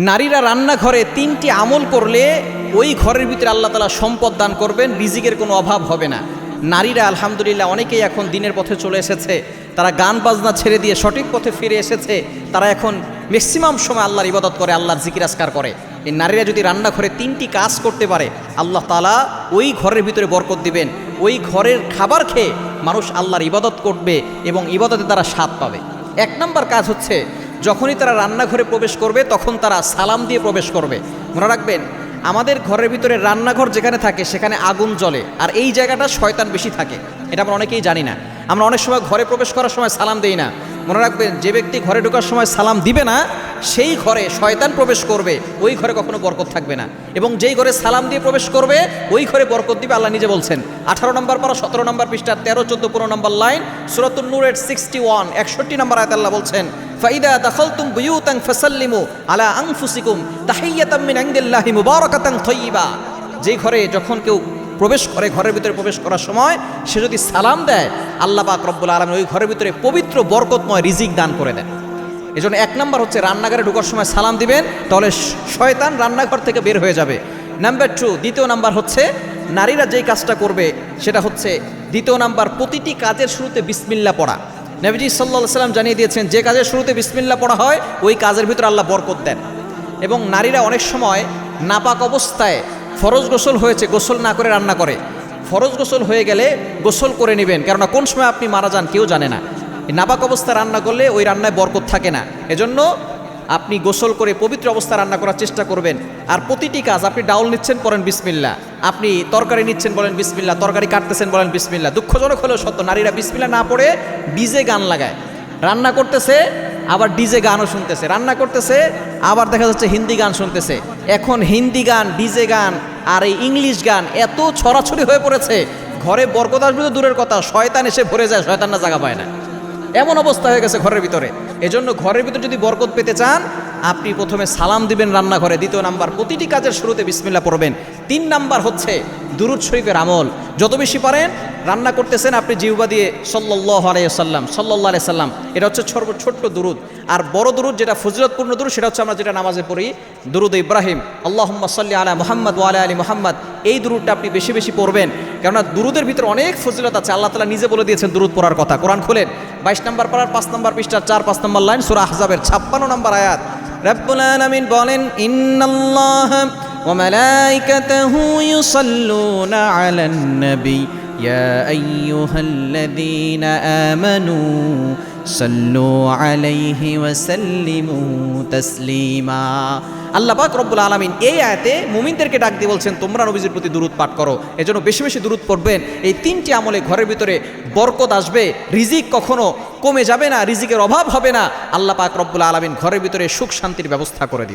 নারীরা রান্নাঘরে তিনটি আমল করলে ওই ঘরের ভিতরে আল্লাহ তালা সম্পদ দান করবেন, রিজিকের কোনো অভাব হবে না। নারীরা আলহামদুলিল্লাহ অনেকেই এখন দিনের পথে চলে এসেছে, তারা গান বাজনা ছেড়ে দিয়ে সঠিক পথে ফিরে এসেছে, তারা এখন ম্যাক্সিমাম সময় আল্লাহর ইবাদত করে, আল্লাহর জিকিরাজকার করে। এই নারীরা যদি রান্নাঘরে তিনটি কাজ করতে পারে, আল্লাহ তালা ওই ঘরের ভিতরে বরকত দিবেন, ওই ঘরের খাবার খেয়ে মানুষ আল্লাহর ইবাদত করবে এবং ইবাদতে তারা স্বাদ পাবে। এক নম্বর কাজ হচ্ছে যখনই তারা রান্নাঘরে প্রবেশ করবে, তখন তারা সালাম দিয়ে প্রবেশ করবে। মনে রাখবেন, আমাদের ঘরের ভিতরে রান্নাঘর যেখানে থাকে, সেখানে আগুন জ্বলে, আর এই জায়গাটা শয়তান বেশি থাকে। এটা আমরা অনেকেই জানি না। আমরা অনেক সময় ঘরে প্রবেশ করার সময় সালাম দেই না। মনে রাখবেন, যে ব্যক্তি ঘরে ঢোকার সময় সালাম দিবে না, সেই ঘরে শয়তান প্রবেশ করবে, ওই ঘরে কখনো বরকত থাকবে না। এবং যেই ঘরে সালাম দিয়ে প্রবেশ করবে, ওই ঘরে বরকত দিবে আল্লাহ নিজে বলছেন। আঠারো নম্বর পারা, সতেরো নম্বর পৃষ্ঠা, তেরো, চোদ্দ, পনেরো নম্বর লাইন সুরাতুল নূর এট সিক্সটি ওয়ান একষট্টি নম্বর আয়াত আল্লাহ বলছেন, ফাইদা দাখালতুম বুয়ুতান ফাসাল্লিমু আলা আনফুসিকুম তাহিয়াতাম মিন ইনদিল্লাহি মুবারাকাতান তাইয়্যিবা যেই ঘরে যখন কেউ প্রবেশ করে, ঘরের ভিতরে প্রবেশ করার সময় সে যদি সালাম দেয়, আল্লাহ পাক রব্বুল আলম ওই ঘরের ভিতরে পবিত্র, বরকতময় রিজিক দান করে দেন। এই জন্য এক নাম্বার হচ্ছে রান্নাঘরে ঢোকার সময় সালাম দিবেন, তাহলে শয়তান রান্নাঘর থেকে বের হয়ে যাবে। নাম্বার টু দ্বিতীয় নাম্বার হচ্ছে নারীরা যেই কাজটা করবে, সেটা হচ্ছে দ্বিতীয় নাম্বার প্রতিটি কাজের শুরুতে বিসমিল্লা পড়া। নবীজি সাল্লাহ সাল্লাম জানিয়ে দিয়েছেন, যে কাজের শুরুতে বিসমিল্লা পড়া হয়, ওই কাজের ভিতরে আল্লাহ বরকত দেন। এবং নারীরা অনেক সময় নাপাক অবস্থায় ফরজ গোসল হয়েছে, গোসল না করে রান্না করে। ফরজ গোসল হয়ে গেলে গোসল করে নেবেন, কেননা কোন সময় আপনি মারা যান কেউ জানে না। নাবাক নাপাক অবস্থায় রান্না করলে ওই রান্নায় বরকত থাকে না। এজন্য আপনি গোসল করে পবিত্র অবস্থা রান্না করার চেষ্টা করবেন। আর প্রতিটি কাজ আপনি ডাউল নিচ্ছেন, পড়েন বিসমিল্লা আপনি তরকারি নিচ্ছেন, বলেন বিসমিল্লা তরকারি কাটতেছেন, বলেন বিসমিল্লা দুঃখজনক হলেও সত্য, নারীরা বিসমিল্লা না পড়ে ডিজে গান লাগায়। রান্না করতেছে আবার ডিজে গানও শুনতেছে, রান্না করতেছে, আবার দেখা যাচ্ছে হিন্দি গান শুনতেছে। এখন হিন্দি গান, ডিজে গান আর এই ইংলিশ গান এত ছড়াছড়ি হয়ে পড়েছে, ঘরে বরকত আসবে তো দূরের কথা, শয়তান এসে ভরে যায়, শয়তান না জায়গা পায় না। এমন অবস্থা হয়ে গেছে ঘরের ভিতরে। এজন্য ঘরের ভিতরে যদি বরকত পেতে চান, আপনি প্রথমে সালাম দিবেন রান্নাঘরে, দ্বিতীয় নাম্বার প্রতিটি কাজের শুরুতে বিসমিল্লা পড়বেন। তিন নাম্বার হচ্ছে দুরুদ শরীফের আমল। যত বেশি পারেন, রান্না করতেছেন আপনি জিউবা দিয়ে সল্লাহ আলাইসাল্লাম সাল্লাহ আলাই সাল্লাম এটা হচ্ছে ছোট ছোট্ট দুরুদ। আর বড় দুরুদ যেটা ফজিলতপূর্ণ দুরুদ, সেটা হচ্ছে আমরা যেটা নামাজে পড়ি, দুরুদ ইব্রাহিম। আল্লাহ সাল্লি আলা মোহাম্মদ ওয়ালা আলী মোহাম্মদ। এই দুরুদটা আপনি বেশি বেশি পড়বেন। কেননা দুরুদের ভিতরে অনেক ফজিলত আছে। আল্লাহ তালা নিজে বলে দিয়েছেন দুরুদ পড়ার কথা। কোরআন খুলেন, বাইশ নম্বর পাড়ার পাঁচ নম্বর পৃষ্ঠার চার, পাঁচ নম্বর লাইন, সুরা আহজাবের ছাপ্পান্ন নম্বর আয়াত। রব্বুল আলামিন বলেন, ইন্নাল্লাহ وملائكته يصلون على النبي يا أيها الذين آمنوا صلوا عليه وسلموا تسليما আল্লাহ পাক রব্বুল আলমিন এই আয়াতে মুমিনদেরকে ডাক দিয়ে বলছেন তোমরা নবীজির প্রতি দূরত পাঠ করো এজন্য বেশি বেশি দূরত পড়বেন এই তিনটি আমলে ঘরের ভিতরে বরকত আসবে রিজিক কখনো কমে যাবে না রিজিকের অভাব হবে না আল্লাহ পাক রব্বুল আলমিন ঘরের ভিতরে সুখ শান্তির ব্যবস্থা করে দিবে